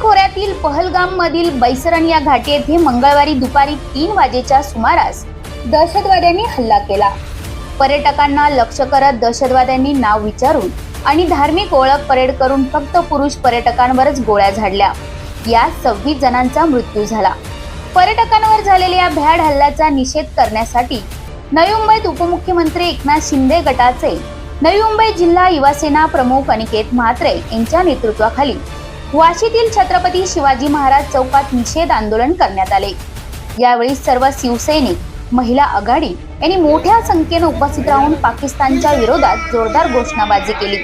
खोऱ्यातील पहलगाम मधील बैसरण या घाटी येथे मंगळवारी दुपारी तीन वाजेच्या सुमारास दहशतवाद्यांनी हल्ला केला. पर्यटकांना लक्ष करत दहशतवाद्यांनी नाव विचारून आणि धार्मिक ओळख परेड करून फक्त पुरुष पर्यटकांवरच गोळ्या झाडल्या. यात सव्वीस जणांचा मृत्यू झाला. पर्यटकांवर झालेल्या भ्याड हल्ल्याचा निषेध करण्यासाठी नवी मुंबईत उपमुख्यमंत्री एकनाथ शिंदे गटाचे नवी मुंबई जिल्हा युवासेना प्रमुख अनिकेत म्हात्रे यांच्या नेतृत्वाखाली वाशीतील छत्रपती शिवाजी महाराज चौकात निषेध आंदोलन करण्यात आले. यावेळी सर्व शिवसैनिक महिला आघाडी यांनी मोठ्या संख्येने उपस्थित राहून पाकिस्तानच्या विरोधात जोरदार घोषणाबाजी केली.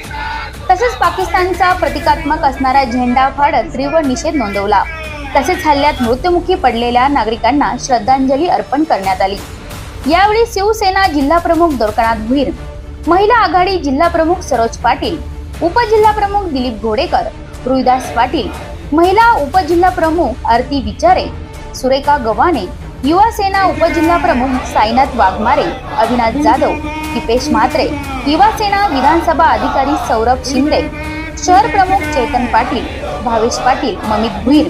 तसेच पाकिस्तानचा प्रतिकात्मक असणारा झेंडा फाडत तीव्र निषेध नोंदवला. तसेच हल्ल्यात मृत्युमुखी पडलेल्या नागरिकांना श्रद्धांजली अर्पण करण्यात आली. यावेळी शिवसेना जिल्हा प्रमुख दोरकनाथ भुईर महिला आघाडी जिल्हा प्रमुख सरोज पाटील उपजिल्हा प्रमुख दिलीप घोडेकर रुईदास पाटील महिला उपजिल्हा प्रमुख आरती विचारे सुरेखा गव्हाणे युवा सेना उपजिल्हा प्रमुख साईनाथ वाघमारे अविनाश जाधव दिपेश म्हात्रे युवा सेना विधानसभा अधिकारी सौरभ शिंदे शहर प्रमुख चेतन पाटील भावेश पाटील ममित भुईर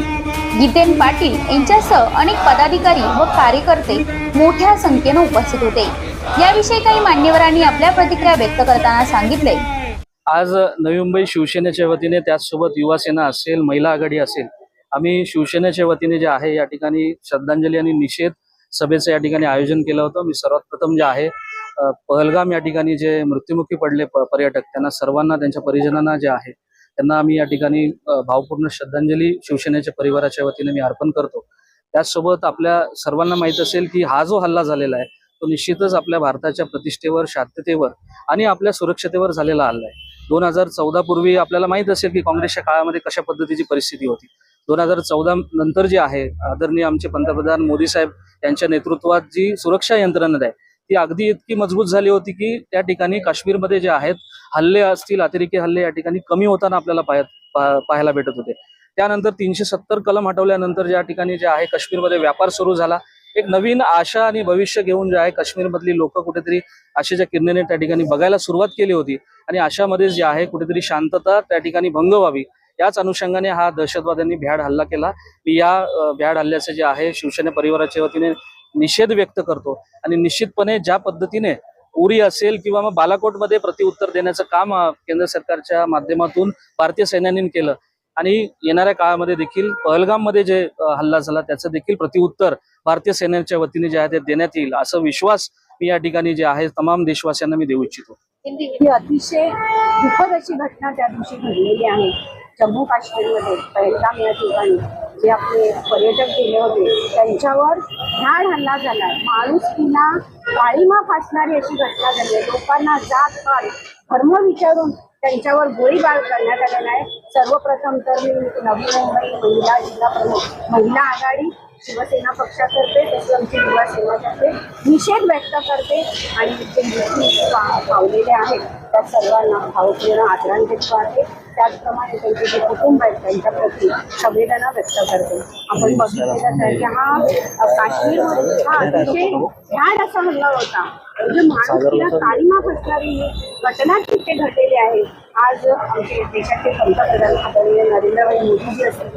गितेन पाटील यांच्यासह अनेक पदाधिकारी व कार्यकर्ते मोठ्या संख्येनं उपस्थित होते. याविषयी काही मान्यवरांनी आपल्या प्रतिक्रिया व्यक्त करताना सांगितले आज नवी मुंबई शिवसेनेच्या वतीने त्याचसोबत युवा सेना असेल महिला आघाडी असेल आम्ही शिवसेनेच्या वतीने जे आहे या ठिकाणी श्रद्धांजली आणि निषेध सभेचं या ठिकाणी आयोजन केलं होतं. मी सर्वात प्रथम जे आहे पहलगाम या ठिकाणी जे मृत्युमुखी पडले पर्यटक त्यांना सर्वांना त्यांच्या परिजनांना जे आहे त्यांना आम्ही या ठिकाणी भावपूर्ण श्रद्धांजली शिवसेनेच्या परिवाराच्या वतीने मी अर्पण करतो. त्याचसोबत आपल्या सर्वांना माहीत असेल की हा जो हल्ला झालेला आहे तो निश्चितच आपल्या भारताच्या प्रतिष्ठेवर शांततेवर आणि आपल्या सुरक्षतेवर झालेला हल्ला आहे. दोन हजार चौदा पूर्वी आपल्याला माहीत असेल की काँग्रेसच्या काळामध्ये कशा पद्धतीची परिस्थिती होती. दोन हजार चौदा नंतर जे आहे आदरणीय आमचे पंतप्रधान मोदी साहेब यांच्या नेतृत्वात जी सुरक्षा यंत्रणा आहे ती अगदी इतकी मजबूत झाली होती की त्या ठिकाणी काश्मीरमध्ये जे आहेत हल्ले असतील अतिरेकी हल्ले या ठिकाणी कमी होताना आपल्याला पाहायला भेटत होते. त्यानंतर तीनशे सत्तर कलम हटवल्यानंतर ज्या ठिकाणी जे आहे काश्मीरमध्ये व्यापार सुरू झाला. एक नवीन आशा आणि भविष्य घेऊन जे आहे काश्मीरमधली लोक कुठेतरी आशेच्या किरणेने त्या ठिकाणी बघायला सुरुवात केली होती आणि आशामध्ये जे आहे कुठेतरी शांतता त्या ठिकाणी भंग व्हावी याच अनुषंगाने हा दहशतवाद्यांनी भ्याड हल्ला केला. मी या भ्याड हल्ल्याचे जे आहे शिवसेना परिवाराच्या वतीने निषेध व्यक्त करतो आणि निश्चितपणे ज्या पद्धतीने उरी असेल किंवा मग बालाकोटमध्ये प्रतिउत्तर देण्याचं काम केंद्र सरकारच्या माध्यमातून भारतीय सैन्याने केलं आणि येणाऱ्या काळामध्ये देखील पहलगाममध्ये जे हल्ला झाला त्याचं देखील प्रतिउत्तर भारतीय सेनेच्या वतीने जे आहे ते देण्यात येईल असा विश्वास मी या ठिकाणी जे आहे तमाम देशवासियांना मी देऊ इच्छितो. ही अतिशय दुःखद अशी घटना त्या दिवशी घडलेली आहे. जम्मू काश्मीरमध्ये पहलगाम या ठिकाणी जे आपले पर्यटक गेले होते त्यांच्यावर ध्यान हल्ला झाला माणूस माणुसकीला काळीमा फासणारी अशी घटना झाली लोकांना जात पात धर्म विचारून त्यांच्यावर गोळीबार करण्यात आलेला आहे. सर्वप्रथम तर मी नवी मुंबई महिला जिल्हा प्रमुख महिला आघाडी शिवसेना पक्षातर्फे तसे आमची युवा करते निषेध व्यक्त करते आणि जे मृत्यू पावलेले आहेत त्या सर्वांना भावपूर्ण आदरांजली आहे त्याचप्रमाणे त्यांचे जे कुटुंब आहेत त्यांच्याप्रती संवेदना व्यक्त करते. आपण बघितलेलं तर की हा अ, काश्मीरमध्ये हा अतिशय भ्याड असा हल्ला होता. म्हणजे माणुसकीला काळीमा फसणारी ही घटना तिथे घडलेली आहे. आज आमचे देशाचे पंतप्रधान आदरणीय नरेंद्रभाई मोदीजी असेल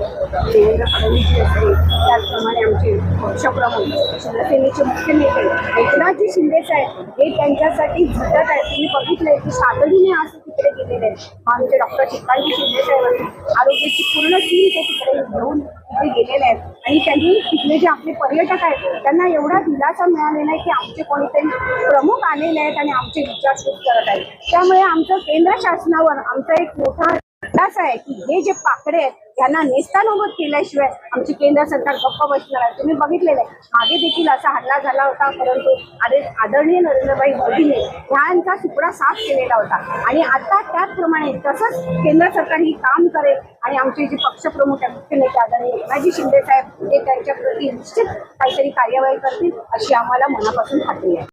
देवेंद्र फडणवीसजी असेल त्याचप्रमाणे आमचे पक्षप्रमुख शिवसेनेचे मुख्य नेते एकनाथजी शिंदे साहेब हे त्यांच्यासाठी झटत आहेत. तुम्ही बघितलंय की तातडीने आज तिकडे गेलेले आहेत आमचे डॉक्टर चिकांजी शिंदे साहेब आरोग्याची पूर्ण टीम ते तिकडे घेऊन तिथे गेलेले आहेत. आणि त्यांनी तिथले जे आपले पर्यटक आहेत त्यांना एवढा दिलासा मिळालेला आहे की आमचे कोणीतरी प्रमुख आलेले आहेत आणि आमचे विचार सुरू करत आहेत. त्यामुळे आमचं केंद्र शासनावर आमचा एक मोठा अंदाज आहे की हे जे पाकडे आहेत यांना नेस्तानोबत केल्याशिवाय आमची केंद्र सरकार गप्प बसणार आहे. तुम्ही बघितलेलं आहे. मागे देखील असा हल्ला झाला होता परंतु अरे आदरणीय नरेंद्रभाई मोदीने ह्यांचा सुपडा साफ केलेला होता. आणि आता त्याचप्रमाणे तसंच केंद्र सरकार ही काम करेल आणि आमचे जे पक्षप्रमुख आहे मुख्य नेते आदरणीय एकनाथजी शिंदे साहेब हे त्यांच्या प्रति निश्चित काहीतरी कार्यवाही करतील अशी आम्हाला मनापासून खात्री आहे.